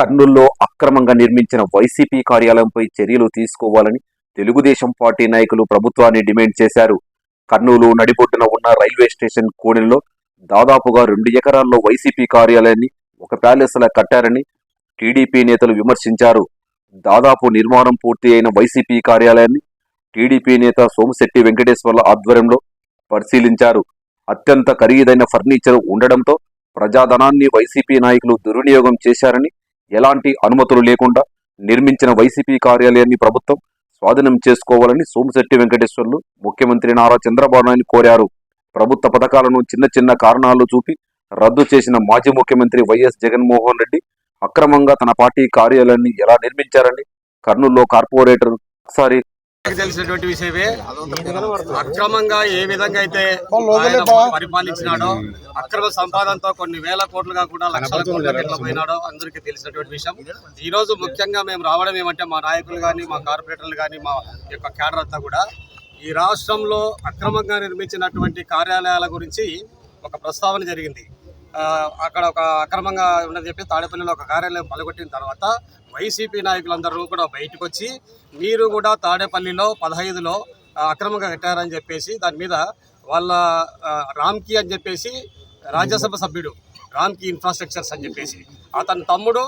కర్నూల్లో అక్రమంగా నిర్మించిన వైసీపీ కార్యాలయంపై చర్యలు తీసుకోవాలని తెలుగుదేశం పార్టీ నాయకులు ప్రభుత్వాన్ని డిమాండ్ చేశారు. కర్నూలు నడిబొడ్డున ఉన్న రైల్వే స్టేషన్ కోడెల్లో దాదాపుగా రెండు ఎకరాల్లో వైసీపీ కార్యాలయాన్ని ఒక ప్యాలెస్లా కట్టారని టీడీపీ నేతలు విమర్శించారు. దాదాపు నిర్మాణం పూర్తి అయిన వైసీపీ కార్యాలయాన్ని టీడీపీ నేత సోమశెట్టి వెంకటేశ్వర్ల ఆధ్వర్యంలో పరిశీలించారు. అత్యంత ఖరీదైన ఫర్నిచర్ ఉండడంతో ప్రజాధనాన్ని వైసీపీ నాయకులు దుర్వినియోగం చేశారని ఎలాంటి అనుమతులు లేకుండా నిర్మించిన వైసీపీ కార్యాలయాన్ని ప్రభుత్వం స్వాధీనం చేసుకోవాలని సోమశెట్టి వెంకటేశ్వర్లు ముఖ్యమంత్రి నారా చంద్రబాబు నాయుడు కోరారు. ప్రభుత్వ పథకాలను చిన్న చిన్న కారణాలు చూపి రద్దు చేసిన మాజీ ముఖ్యమంత్రి వైఎస్ జగన్మోహన్ రెడ్డి అక్రమంగా తన పార్టీ కార్యాలయాన్ని ఎలా నిర్మించారని కర్నూలులో కార్పొరేటర్ ఒకసారి తెలిసినటువంటి విషయమే అక్రమంగా ఏ విధంగా అయితే పరిపాలించినాడో అక్రమ సంపాదనతో కొన్ని వేల కోట్లు కాకుండా లక్షల కోట్లు ఎట్లా పోయినాడో అందరికీ తెలిసినటువంటి విషయం. ఈ రోజు ముఖ్యంగా మేము రావడం ఏమంటే మా నాయకులు కానీ మా కార్పొరేటర్లు కానీ మా యొక్క క్యాడర్ అంతా కూడా ఈ రాష్ట్రంలో అక్రమంగా నిర్మించినటువంటి కార్యాలయాల గురించి ఒక ప్రస్తావన జరిగింది. ఆ, అక్కడ ఒక అక్రమంగా ఉన్నది చెప్పి తాడేపల్లిలో ఒక కార్యాలయం పలగొట్టిన తర్వాత వైసీపీ నాయకులందరూ కూడా బయటకు వచ్చి మీరు కూడా తాడేపల్లిలో పదహైదులో అక్రమంగా కట్టారని చెప్పేసి దాని మీద వాళ్ళ రామ్కి అని చెప్పేసి రాజ్యసభ సభ్యుడు రామ్కి ఇన్ఫ్రాస్ట్రక్చర్స్ అని చెప్పేసి. అతని తమ్ముడు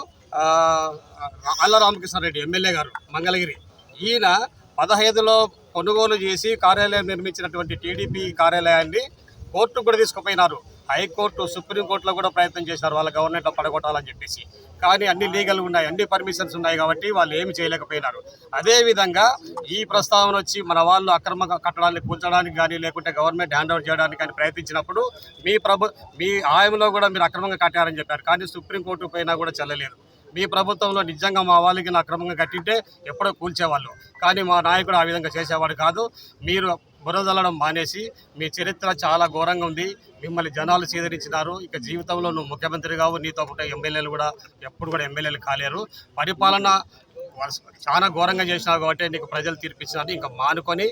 అల్ల రామకృష్ణ రామకృష్ణారెడ్డి ఎమ్మెల్యే గారు మంగళగిరి. ఈయన పదహైదులో కొనుగోలు చేసి కార్యాలయం నిర్మించినటువంటి టీడీపీ కార్యాలయాన్ని కోర్టుకు కూడా తీసుకుపోయినారు. హైకోర్టు సుప్రీంకోర్టులో కూడా ప్రయత్నం చేశారు. వాళ్ళ గవర్నమెంట్లో పడగొట్టాలని చెప్పేసి. కానీ అన్ని లీగల్ ఉన్నాయి అన్ని పర్మిషన్స్ ఉన్నాయి కాబట్టి వాళ్ళు ఏమి చేయలేకపోయినారు. అదేవిధంగా ఈ ప్రస్తావన వచ్చి మన వాళ్ళు అక్రమ కట్టడాన్ని కూల్చడానికి కానీ లేకుంటే గవర్నమెంట్ హ్యాండ్ ఓవర్ చేయడానికి కానీ ప్రయత్నించినప్పుడు మీ ప్రభు మీ ఆయంలో కూడా మీరు అక్రమంగా కట్టారని చెప్పారు. కానీ సుప్రీంకోర్టు పైన కూడా చెల్లలేదు. మీ ప్రభుత్వంలో నిజంగా మా వాళ్ళకి అక్రమంగా కట్టింటే ఎప్పుడో కూల్చేవాళ్ళు. కానీ మా నాయకుడు ఆ విధంగా చేసేవాడు కాదు. మీరు బురదల్లడం మానేసి మీ చరిత్ర చాలా ఘోరంగా ఉంది. మిమ్మల్ని జనాలు స్వీకరించినారు ఇక జీవితంలో నువ్వు ముఖ్యమంత్రి కావు. నీతో పాటు ఎమ్మెల్యేలు కూడా ఎప్పుడు కూడా ఎమ్మెల్యేలు కాలేరు. పరిపాలన చాలా ఘోరంగా చేసినావు కాబట్టి నీకు ప్రజలు తీర్పిచ్చినారు. ఇంకా మానుకొని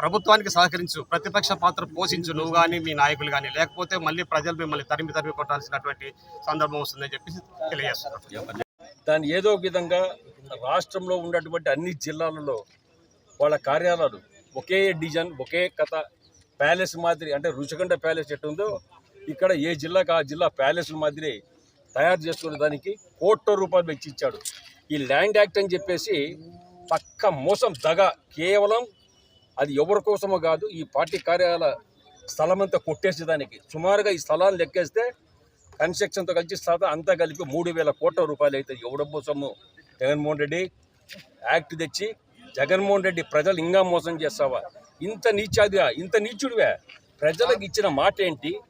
ప్రభుత్వానికి సహకరించు. ప్రతిపక్ష పాత్ర పోషించు. నువ్వు కానీ మీ నాయకులు కానీ లేకపోతే మళ్ళీ ప్రజలు మిమ్మల్ని తరిమి తరిమి కొట్టాల్సినటువంటి సందర్భం వస్తుందని చెప్పేసి తెలియజేస్తున్నారు. దాన్ని ఏదో విధంగా రాష్ట్రంలో ఉన్నటువంటి అన్ని జిల్లాలలో వాళ్ళ కార్యాలయాలు ఒకే డిజైన్ ఒకే కథ. ప్యాలెస్ మాదిరి అంటే రుచికండ ప్యాలెస్ ఎట్టుందో ఇక్కడ ఏ జిల్లాకు ఆ జిల్లా ప్యాలెస్ల మాదిరి తయారు చేసుకునే దానికి కోట్ల రూపాయలు వెచ్చిచ్చాడు. ఈ ల్యాండ్ యాక్ట్ అని చెప్పేసి పక్క మోసం దగ. కేవలం అది ఎవరి కోసమో కాదు ఈ పార్టీ కార్యాలయ స్థలం అంతా కొట్టేసేదానికి సుమారుగా ఈ స్థలాన్ని లెక్కేస్తే కన్స్ట్రక్షన్తో కలిసి స్థలం అంతా కలిపి మూడు వేల కోట్ల రూపాయలు అవుతుంది ఎవడం కోసము జగన్మోహన్ రెడ్డి యాక్ట్ తెచ్చి జగన్మోహన్ రెడ్డి ప్రజలు ఇంకా మోసం చేస్తావా? ఇంత నీచాదిగా ఇంత నీచుడివే? ప్రజలకు ఇచ్చిన మాట ఏంటి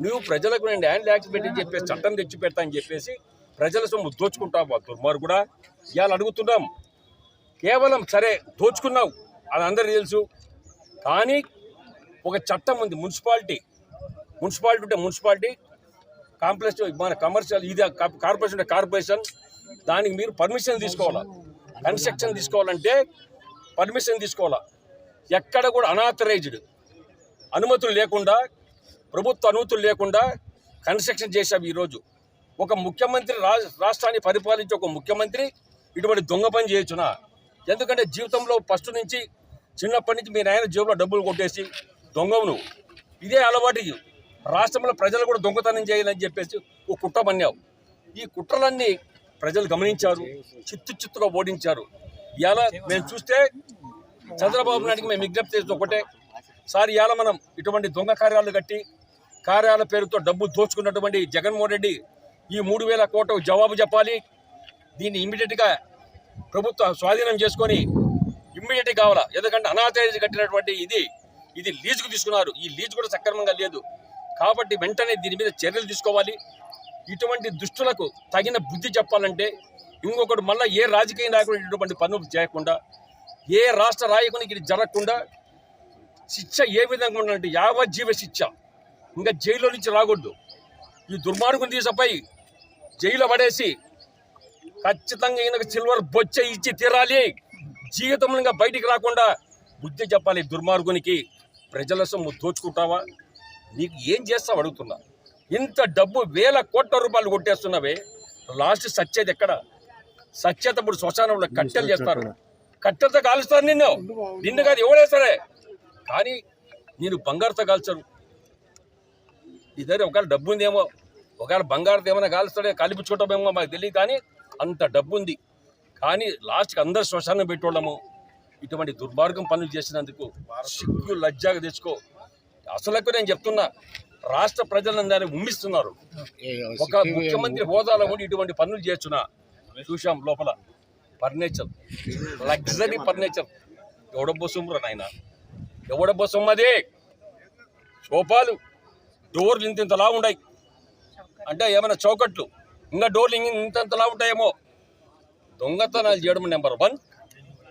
నువ్వు ప్రజలకు నేను హ్యాండ్ యాక్ట్ పెట్టి చెప్పేసి చట్టం తెచ్చి పెడతా అని చెప్పేసి ప్రజల సొమ్ము దోచుకుంటావా దుర్మార్ కూడా ఇవాళ అడుగుతున్నాం. కేవలం సరే దోచుకున్నావు. అది అందరికీ తెలుసు. కానీ ఒక చట్టం ఉంది మున్సిపాలిటీ. మున్సిపాలిటీ ఉంటే మున్సిపాలిటీ కాంప్లెక్స్ మన కమర్షియల్ ఇది కా- కార్పొరేషన్ ఉంటే కార్పొరేషన్. దానికి మీరు పర్మిషన్ తీసుకోవాలి? కన్స్ట్రక్షన్ తీసుకోవాలంటే పర్మిషన్ తీసుకోవాలా? ఎక్కడ కూడా అనాథరైజ్డ్. అనుమతులు లేకుండా ప్రభుత్వ అనుమతులు లేకుండా కన్స్ట్రక్షన్ చేశాం ఈరోజు. ఒక ముఖ్యమంత్రి రా రాష్ట్రాన్ని పరిపాలించే ఒక ముఖ్యమంత్రి ఇటువంటి దొంగ పని చేయొచ్చునా? ఎందుకంటే జీవితంలో ఫస్ట్ నుంచి చిన్నప్పటి నుంచి మీ నాయన జేబులో డబ్బులు కొట్టేసి దొంగవు నువ్వు. ఇదే అలవాటు రాష్ట్రంలో ప్రజలు కూడా దొంగతనం చేయాలని చెప్పేసి ఓ కుట్ర పన్నావు ఈ కుట్రలన్నీ ప్రజలు గమనించారు చిత్తు చిత్తుగా ఓడించారు. ఇలా మేము చూస్తే చంద్రబాబు నాయుడికి మేము విజ్ఞప్తి చేసేది ఒకటే. సార్ ఇవాళ మనం ఇటువంటి దొంగ కార్యాలు కట్టి కార్యాల పేరుతో డబ్బు దోచుకున్నటువంటి జగన్మోహన్ రెడ్డి ఈ మూడు వేల కోటకు జవాబు చెప్పాలి. దీన్ని ఇమ్మీడియట్గా ప్రభుత్వం స్వాధీనం చేసుకొని ఇమ్మీడియట్ కావాలా? ఎందుకంటే అనాథరైజ్ కట్టినటువంటి ఇది ఇది లీజుకు తీసుకున్నారు. ఈ లీజు కూడా సక్రమంగా లేదు. కాబట్టి వెంటనే దీని మీద చర్యలు తీసుకోవాలి. ఇటువంటి దుష్టులకు తగిన బుద్ధి చెప్పాలంటే ఇంకొకటి మళ్ళీ ఏ రాజకీయ నాయకుడు ఇటువంటి పనులు చేయకుండా ఏ రాష్ట్ర నాయకునికి ఇది జరగకుండా శిక్ష ఏ విధంగా ఉండాలంటే యావజ్జీవ శిక్ష. ఇంకా జైల్లో నుంచి రాకూడదు. ఈ దుర్మార్గుని తీసపై జైలు పడేసి ఖచ్చితంగా ఈయనకు సిల్వర్ బొచ్చ ఇచ్చి తీరాలి. జీవితంలో బయటికి రాకుండా బుద్ధి చెప్పాలి దుర్మార్గునికి. ప్రజల సొమ్ము దోచుకుంటావా? నీకు ఏం చేస్తావు అడుగుతున్నా. ఇంత డబ్బు వేల కోట్ల రూపాయలు కొట్టేస్తున్నవే. లాస్ట్ సత్యత ఎక్కడ? సత్యత ఇప్పుడు శ్మశానంలో కట్టెలు చేస్తారు. కట్టెలతో కాలుస్తారు నిన్ను. నిన్ను కాదు ఎవడేస్తారే కానీ నేను బంగారుతో కాల్చరు నీ దగ్గర ఒకవేళ డబ్బు ఉందేమో ఒకవేళ బంగారుతో ఏమైనా కాలుస్తాడే కాలిపించుకుంటామేమో మాకు తెలియదు కానీ అంత డబ్బు ఉంది కానీ లాస్ట్కి అందరు శ్మశానం పెట్టోళ్ళము ఇటువంటి దుర్మార్గం పనులు చేసినందుకు సిగ్గు లజ్జాగా తెచ్చుకో. అసలకు నేను చెప్తున్నా రాష్ట్ర ప్రజలందరూ ఉమ్మిస్తున్నారు. ఒక ముఖ్యమంత్రి హోదాలో ఉండి ఇటువంటి పనులు చేస్తున్నా. చూశాం లోపల. ఫర్నిచర్. Luxury furniture. ఎవడబ్బో సొమ్మురా నాయన? ఎవడబ్బో సొమ్మది సోఫాలు డోర్లు ఇంత ఇంతలా ఉన్నాయి అంటే ఏమైనా చౌకట్లు? ఇంకా డోర్లు ఇంతంతలా ఉంటాయేమో? దొంగతనాలు చేయడం నెంబర్ వన్.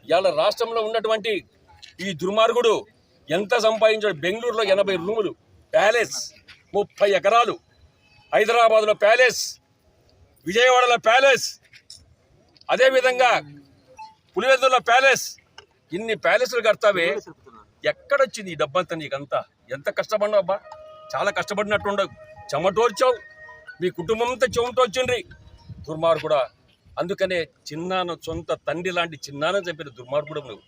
ఇవాళ రాష్ట్రంలో ఉన్నటువంటి ఈ దుర్మార్గుడు ఎంత సంపాదించాడు? బెంగళూరులో ఎనభై రూములు ప్యాలెస్ ముప్పై ఎకరాలు. హైదరాబాద్లో ప్యాలెస్ విజయవాడలో ప్యాలెస్. అదేవిధంగా పులివెందులో ప్యాలెస్. ఇన్ని ప్యాలెస్లు కడతావే. ఎక్కడొచ్చింది ఈ డబ్బంతా నీకంతా? ఎంత కష్టపడినావు అబ్బా? చాలా కష్టపడినట్టుండవు చెమటోర్చావు మీ కుటుంబం అంతా చెమటోర్చిండ్రి దుర్మార్గుడా. అందుకనే చిన్నాన సొంత తండ్రి లాంటి చిన్నాన చెప్పిన దుర్మార్గుడు నువ్వు.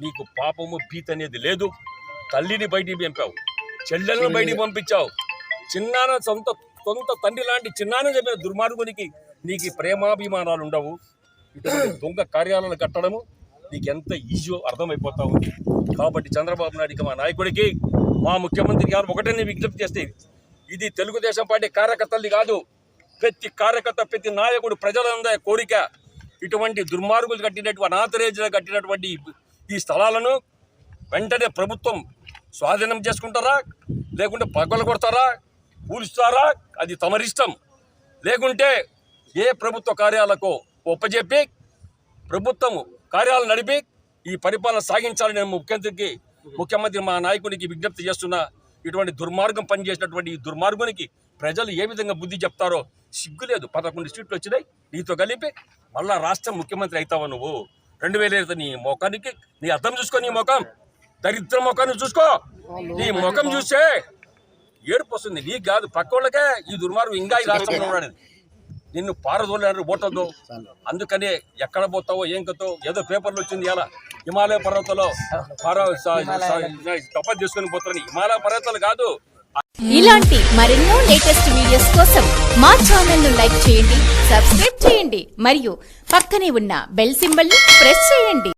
నీకు పాపము భీతి అనేది లేదు. తల్లిని బయటికి పంపావు. చెల్లెలను బయటికి పంపించావు. చిన్నాన సొంత సొంత తండ్రి లాంటి చిన్నాన చెప్పిన దుర్మార్గునికి నీకు ప్రేమాభిమానాలు ఉండవు ఇటువంటి దొంగ కార్యాలను కట్టడము నీకు ఎంత ఈజీ అర్థమైపోతా ఉంది. కాబట్టి చంద్రబాబు నాయుడికి మా నాయకుడికి మా ముఖ్యమంత్రి గారు ఒకటే విజ్ఞప్తి చేస్తే ఇది. తెలుగుదేశం పార్టీ కార్యకర్తలది కాదు ప్రతి కార్యకర్త ప్రతి నాయకుడు ప్రజలందరి కోరిక ఇటువంటి దుర్మార్గులు కట్టినటువంటి అనాథరేజులు కట్టినటువంటి ఈ- ఈ స్థలాలను వెంటనే ప్రభుత్వం స్వాధీనం చేసుకుంటారా? లేకుంటే పగలు కొడతారా? కూలుస్తారా? అది తమరిష్టం. లేకుంటే ఏ ప్రభుత్వ కార్యాలకు ఒప్పజెప్పి ప్రభుత్వము కార్యాలు నడిపి ఈ పరిపాలన సాగించాలని నేను ముఖ్యమంత్రికి ముఖ్యమంత్రి మా నాయకునికి విజ్ఞప్తి చేస్తున్న. ఇటువంటి దుర్మార్గం పనిచేసినటువంటి ఈ దుర్మార్గునికి ప్రజలు ఏ విధంగా బుద్ధి చెప్తారో సిగ్గులేదు. పదకొండు సీట్లు వచ్చినాయి. నీతో కలిపి మళ్ళా రాష్ట్ర ముఖ్యమంత్రి అవుతావు నువ్వు? రెండు వేల ఐదు నీ ముఖానికి నీ అర్థం చూసుకో నీ ముఖం. దరిద్ర ముఖాన్ని చూసుకో. నీ ముఖం చూస్తే ఏడుపు వస్తుంది. నీకు కాదు పక్కోళ్ళకే ఈ దుర్మార్గం ఇంకా ఈ రాష్ట్రంలో ఉన్నాడు నిన్ను పారదోలేరు ఓటద్దు. అందుకనే ఎక్కడ పోతావో ఏం కతో ఏదో పేపర్లు వచ్చింది ఇలా హిమాలయ పర్వతాల్లో పార తప్ప చేసుకొని పోతారని. హిమాలయ పర్వతాలు కాదు. ఇలాంటి మరెన్నో లేటెస్ట్ వీడియోస్ కోసం మా ఛానల్ను లైక్ చేయండి సబ్స్క్రైబ్ చేయండి మరియు పక్కనే ఉన్న బెల్ సింబల్ని ప్రెస్ చేయండి.